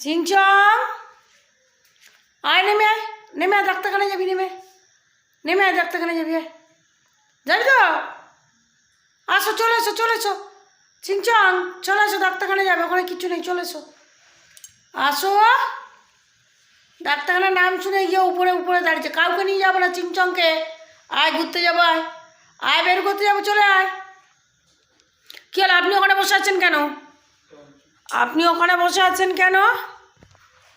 চিংচং আয় নেমে আয় নেমে আয় ডাক্তারখানে যাবি, নেমে নেমে আয় ডাক্তারখানে যাবি, আয়। যাবি তো? আসো, চলে এসো চলে এসো। চিংচং চলে এসো ডাক্তারখানে যাবে, ওখানে কিচ্ছু নেই, চলে এসো। আসো। ডাক্তারখানার নাম শুনে গিয়ে উপরে উপরে দাঁড়িয়েছে। কাউকে নিয়ে যাব না চিংচংকে আয়, ঘুরতে যাব, আয়। আয়, বের করতে যাব, চলে আয়। কি হলো, আপনি ওখানে বসে আছেন কেন? আপনি ওখানে বসে আছেন কেন?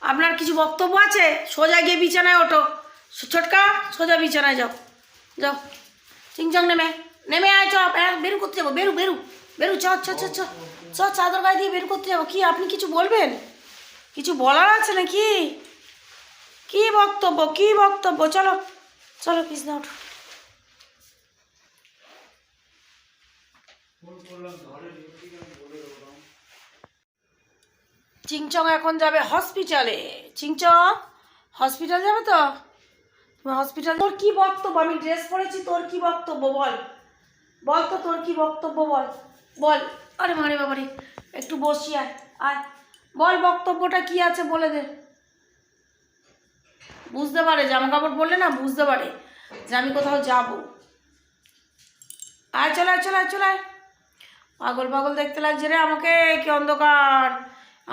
আপনার কিছু বক্তব্য আছে? সোজা গিয়ে বিছানায় ওঠো। ছোটকা, সোজা বিছানায় যাও। যাও। চিংচং নেমে। নেমে আয়, চ হ্যাঁ বেরু করতে যাব, বেরু বেরু। বেরু চ চ। চ, চাদর গায়ে দিয়ে বের করতে যাব। কি, আপনি কিছু বলবেন? কিছু বলার আছে নাকি? কি বক্তব্য কি বক্তব্য? চলো চলো ওঠো। চিংচং এখন যাবে হসপিটালে। চিংচং, হসপিটাল যাবে তো? তুমি হসপিটাল তোর কি বক্তব্য? আমি ড্রেস পরেছি, তোর কি বক্তব্য? বল। বল তো, তোর কি বক্তব্য? বল। বল। আরে মারে বাবারে, একটু বসি, আয় আয়। বল, বক্তব্যটা কি আছে বলে দে। বুঝতে পারে জামা কাপড় পরলে না বুঝতে পারে যে আমি কোথাও যাব। আয় চলে আয় চলে আয় চলে আয়। পাগল পাগল দেখতে লাগছে রে আমাকে কি অন্ধকার।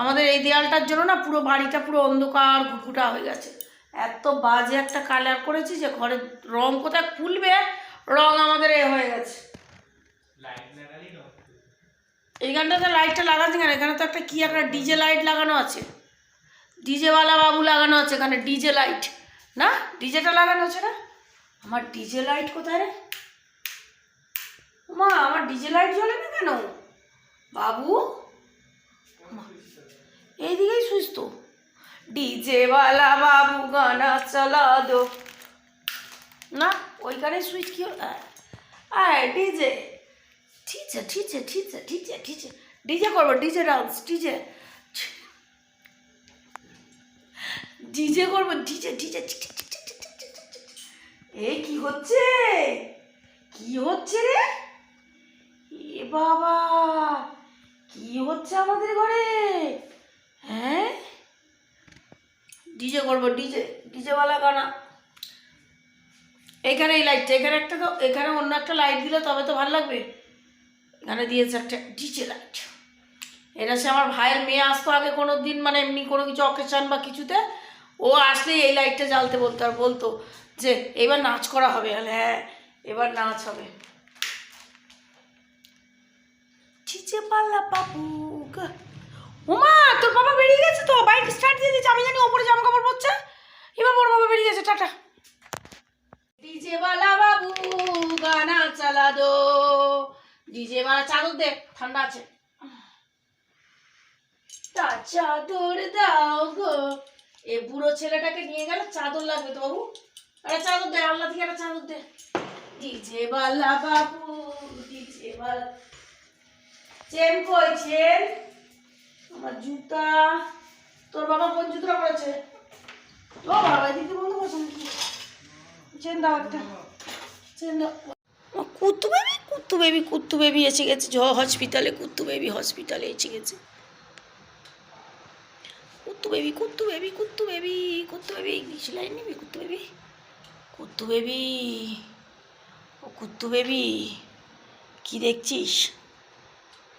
আমাদের এই দেয়ালটার জন্য না পুরো বাড়িটা পুরো অন্ধকার ঘুটঘুটা হয়ে গেছে। এত বাজে একটা কালার করেছি যে ঘরের রং কোথায় খুলবে রং আমাদের এ হয়ে গেছে। এইখানটাতে লাইটটা লাগাচ্ছে কেন? এখানে তো একটা কি একটা ডিজে লাইট লাগানো আছে। ডিজেওয়ালা বাবু লাগানো আছে এখানে ডিজে লাইট না ডিজেটা লাগানো আছে না আমার ডিজে লাইট কোথায় রে মা আমার ডিজে লাইট জ্বলে না কেন বাবু এইদিকেই সুইচ তো ডিজে ওয়ালা বাবু গানা চালা দো না ওইখানে সুইচ কি আয় ডিজে ঠিক আছে ঠিক আছে ঠিক আছে ঠিক আছে ডিজে করব ডিজে ডান্স ডিজে ডিজে করব ডিজে ডিজে এ, কি হচ্ছে? কি হচ্ছে রে? এ বাবা, কি হচ্ছে আমাদের ঘরে? হ্যাঁ? ডিজে করব ডিজে ডিজেওয়ালা গানা। এখানে এই লাইটটা এখানে একটা তো, এখানে অন্য একটা লাইট দিলে তবে তো ভালো লাগবে। এখানে দিয়েছে একটা ডিজে লাইট এটা সে আমার ভাইয়ের মেয়ে আসতো আগে কোনো দিন মানে এমনি কোনো কিছু অকেশন বা কিছুতে। ও আসলে এই লাইটটা জ্বালতে বলতো আর বলতো যে, এবার নাচ করা হবে। হ্যাঁ এবার নাচ হবে। চিচে পাল্লা পাপু ওমা, তোর বাবা বেরিয়ে গেছে তো? বাইক স্টার্ট দিয়ে দিয়েছে। আমি জানি ওপরে জামা কাপড় পরছে। এবার ওর বাবা বেরিয়ে গেছে। টাটা। ডিজে বালা বাবু, গানা চালা দো। ডিজে বালা চাদর দে, ঠান্ডা আছে। তা চাদর দাও গো। এ বুড়ো ছেলেটাকে নিয়ে গেলে, চাদর লাগবে তো বাবু? একটা চাদর দে আল্লাহ থেকে একটা চাদর দে। ডিজে বালা বাবু, ডিজে বালা। চেন কই, চেন? আমার জুতা। তোর বাবা কোন জুতোটা পড়েছে ও বাবা দিদি বন্ধু পছন্দ কি চেন দাও একটা। চেন দাও। Kuttu baby Kuttu baby Kuttu baby এসে গেছে। হসপিটালে, কুত্তু বেবি হসপিটালে এসে গেছে। Kuttu baby Kuttu baby Kuttu baby Kuttu baby English line নিবি, কুত্তু বেবি? কুত্তু বেবি, ও কুত্তু বেবি, কি দেখছিস?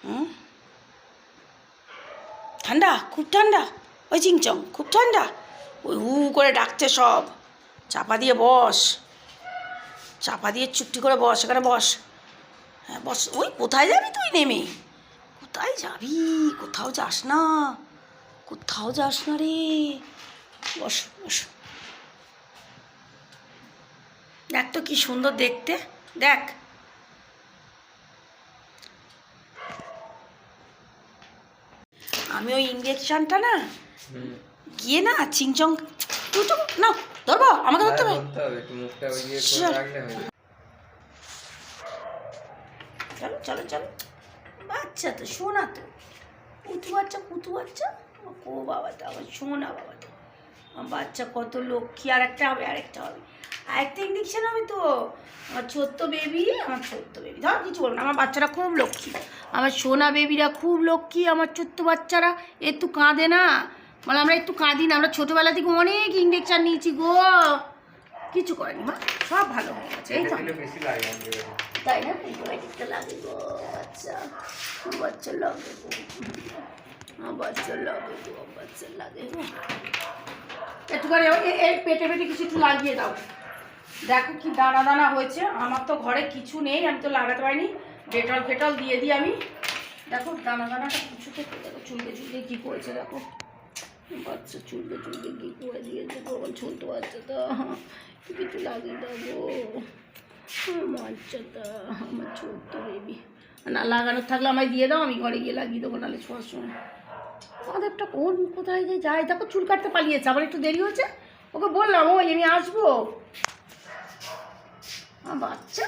হুম? ঠান্ডা, খুব ঠান্ডা, ওই চিংচং, খুব ঠান্ডা, ওই হু করে ডাকছে সব, চাপা দিয়ে বস, চাপা দিয়ে চুপটি করে বস, এখানে বস হ্যাঁ বস, ওই কোথায় যাবি তুই নেমে? কোথায় যাবি? কোথাও যাস না। কোথাও যাস না রে। বস বস। দেখ তো কি সুন্দর দেখতে। দেখ। আমি ওই ইঞ্জেকশনটা না গিয়ে না চিংচং তুই না ধরবো আমাকে ধরতে হবে। চল। চলো চলো চলো। বাচ্চা তো শোনা তো। কুতু বাচ্চা কুতু বাচ্চা। ও বাবা তো আমার শোনা বাবা তো। আমার বাচ্চা কত লক্ষ্মী আর একটা হবে আরেকটা হবে। আরেকটা ইঞ্জেকশন হবে তো। আমার ছোট্ট বেবি আমার ছোট্ট বেবি ধর কিছু বলব না আমার বাচ্চারা খুব লক্ষ্মী। আমার সোনা বেবিরা খুব লক্ষ্মী আমার ছোট্ট বাচ্চারা একটু কাঁদে না? মানে আমরা একটু কাঁদি না আমরা ছোটোবেলা থেকে অনেক ইঞ্জেকশন নিয়েছি গো। কিছু করেনি মা। সব ভালো হয়ে গেছে এই তো। তাই না? লাগে গো বাচ্চা বাচ্চা লাগে গো। আমার লাগে গো আমার লাগে গো একটুখানি এই পেটে পেটে কিছু একটু লাগিয়ে দাও দেখো কি দানা দানা হয়েছে আমার তো ঘরে কিছু নেই আমি তো লাগাতে পারিনি ডেটল ফেটল দিয়ে দিই আমি দেখো দানা দানাটা কিছু তো দেখো চুলকে চুলকে কী করেছে দেখো বাচ্চা চুলকে চুলকে কী করে দিয়েছে তখন ছোট বাচ্চাটা কিছু লাগিয়ে দেবো বাচ্চাটা আমার ছোট্ট বেবি না লাগানোর থাকলে আমায় দিয়ে দাও আমি ঘরে গিয়ে লাগিয়ে দেবো নাহলে ছোঁয়ার সময় আমাদেরটা কোন, কোথায় যে যায়? দেখো, চুল কাটতে পালিয়েছে, আবার একটু দেরি হয়েছে। ওকে বললাম, ওই আমি আসব। আমার বাচ্চা।